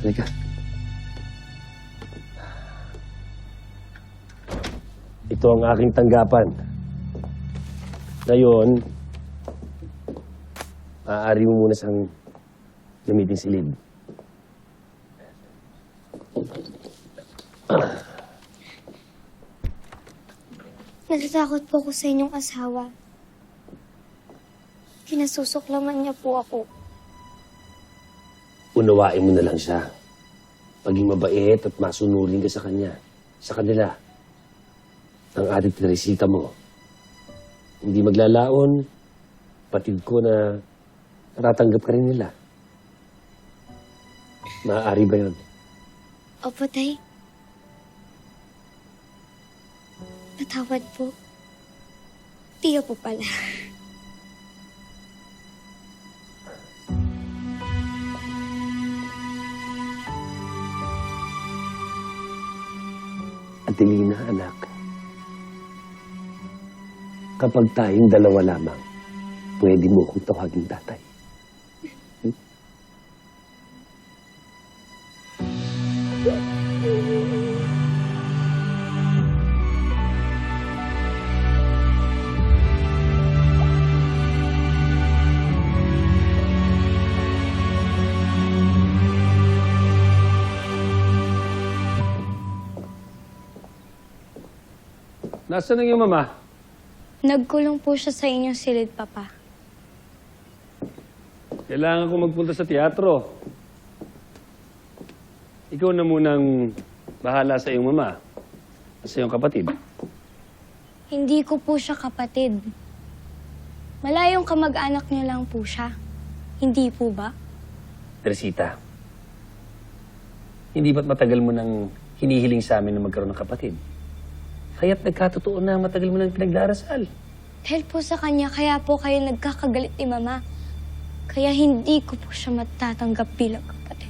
Halika. Ito ang aking tanggapan. Ngayon, maaari mo muna sang gamitin si Lib. Natatakot po ako sa inyong asawa. Kinasusuklaman niya po ako. Unawain mo na lang siya. Paging mabait at masunurin ka sa kanya. Sa kanila. Ang ating Teresita mo. Hindi maglalaon. Patid ko na natatanggap ka rin nila. Maaari ba yun? Opo, tay. Patawad po. Tiyo po pala. Adelina, anak. Kapag tayong dalawa lamang, pwede mo akong tawagin tatay. Nasaan ang iyong mama? Nagkulong po siya sa inyong silid, Papa. Kailangan ko magpunta sa teatro. Ikaw na munang bahala sa iyong mama. at Sa iyong kapatid. Hindi ko po siya kapatid. Malayong kamag-anak niyo lang po siya. Hindi po ba? Teresita, hindi ba't matagal mo nang hinihiling sa amin na magkaroon ng kapatid? Kaya't nagkatotoo na matagal mo nang pinagdarasal. Dahil po sa kanya, kaya po kayo nagkakagalit ni Mama. Kaya hindi ko po siya matatanggap bilang kapatid.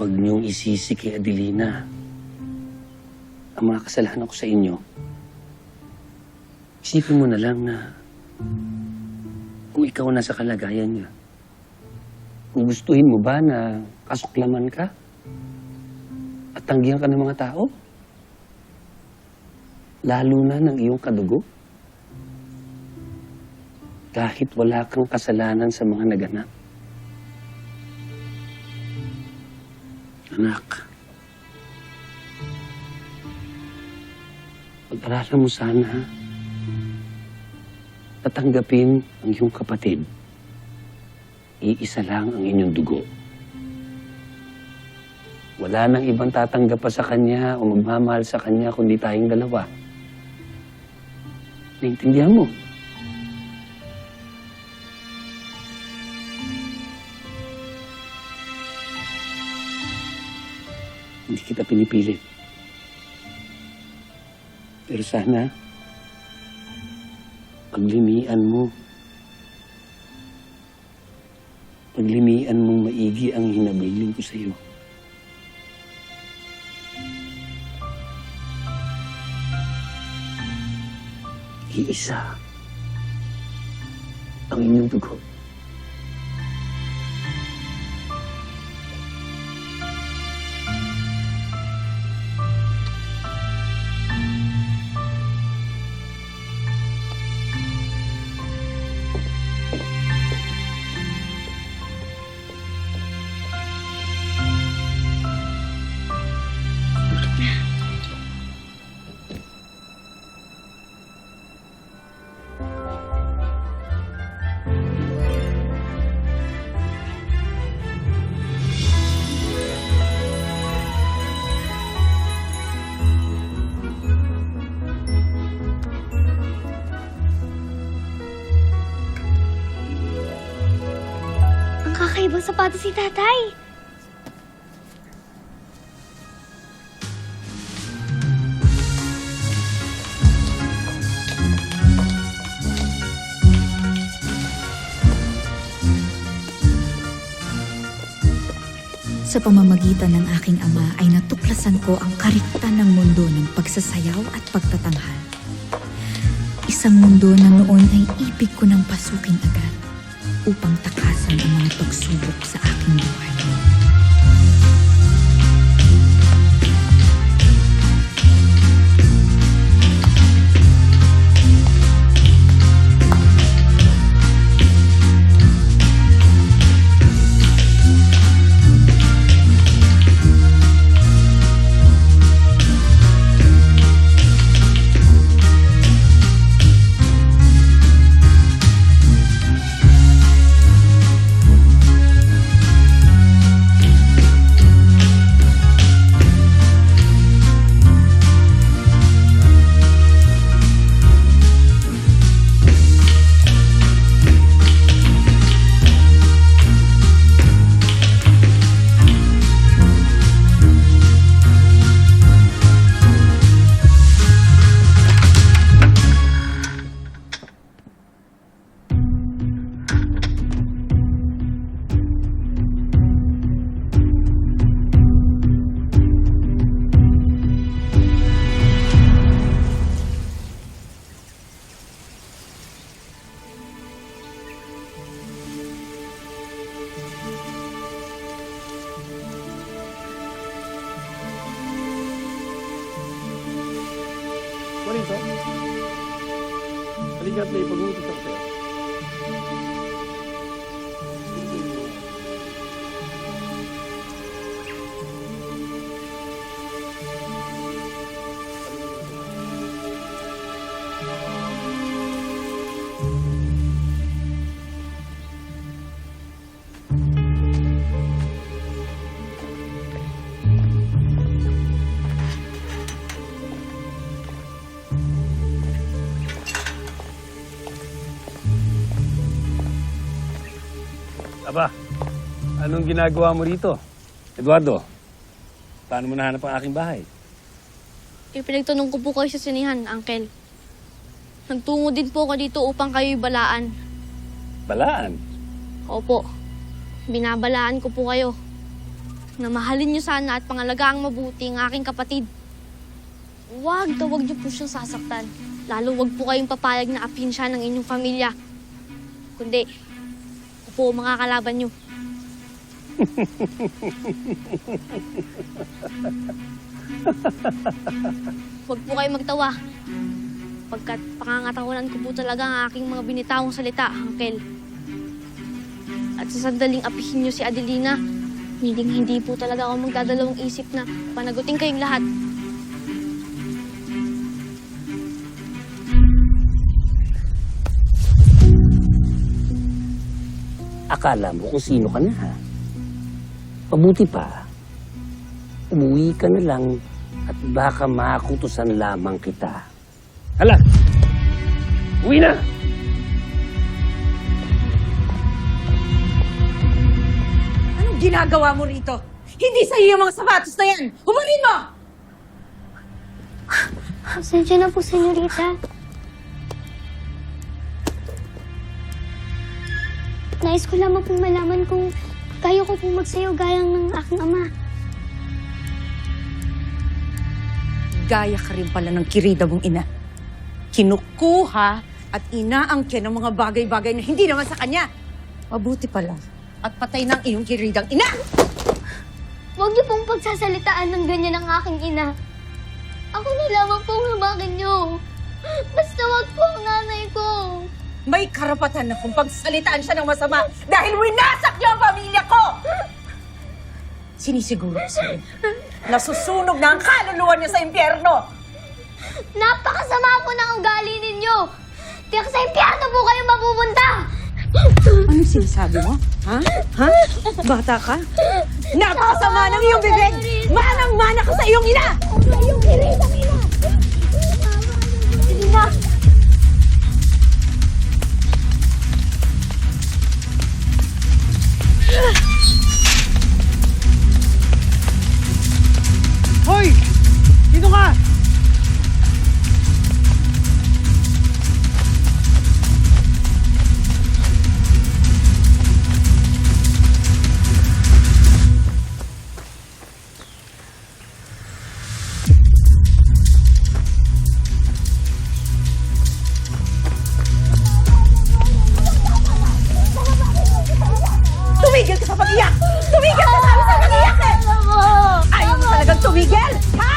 Huwag niyong isisi kay Adelina. Ang mga kasalanan ko sa inyo. Isipin mo na lang na kung ikaw na sa kalagayan niya, kung gustuhin mo ba na kasuklaman ka at tanggihan ka ng mga tao? Lalo na ng iyong kadugo? Kahit wala kang kasalanan sa mga naganap. Anak, pag-aralan mo sana at tanggapin ang iyong kapatid. Iisa lang ang inyong dugo. Wala nang ibang tatanggap pa sa kanya o magmamahal sa kanya kundi tayong dalawa. Naintindihan mo? Hindi kita pinipilit. Pero sana, paglimian mo. Paglimian mong maigi ang hinabiling ko sa iyo. Iisa ang inyong dugo. Sapatos si tatay. Sa pamamagitan ng aking ama ay natuklasan ko ang kariktan ng mundo ng pagsasayaw at pagtatanghal. Isang mundo na noon ay ibig ko ng pasukin agad upang takasan ang mga pagsubok sa aking buhay. Arigato e Benvenuti Santiago. Aba, anong ginagawa mo rito? Eduardo, paano mo nahanap ang aking bahay? Ipinagtanong ko po kayo sa sinihan, Uncle. Nagtungo din po ako dito upang kayo'y balaan. Balaan. Opo, binabalaan ko po kayo. Na mahalin niyo sana at pangalagaan mabuti ang aking kapatid. Huwag daw huwag niyo po siyang sasaktan. Lalo huwag po kayong papayag na apin siya ng inyong pamilya. Kundi, po mga kalaban niyo. Huwag po kayong magtawa. Pagkat pangangatawanan ko po talaga ang aking mga binitawang salita, Uncle. At sa sandaling apihin niyo si Adelina, hindi hindi po talaga ako magdadalawang isip na panagutin kayong lahat. Akala mo kung sino ka na, ha? Mabuti pa, umuwi ka na lang at baka makutusan lamang kita. Hala! Uwi na! Anong ginagawa mo rito? Hindi sa iyo yung mga sapatos na yan! Humarin mo! Pasensya na po, senyorita. Nais ko lamang pong malaman kung kaya ko pong magsayaw gayang ng aking ama. Gaya ka rin pala ng kirida mong ina. Kinukuha at inaangkin ng mga bagay-bagay na hindi naman sa kanya. Mabuti pala. At patay ng iyong kiridang ina! Huwag niyo pong pagsasalitaan ng ganyan ang aking ina. Ako na lamang pong hamakin niyo. Basta wag May karapatan na kung pagsalitaan siya ng masama dahil winasak niyo ang pamilya ko! Sinisiguro ko sa'yo. Nasusunog na ang kaluluwa niya sa impyerno! Napakasama po ng ugali ninyo. Tiyak sa impyerno po kayo mapupunta. Anong sinasabi mo? Ha? Ha? Bata ka? Napakasama ng iyong bibig! Manang-mana ka sa iyong ina! Yung kiritang ina. Sige Ugh! Miguel? Ha?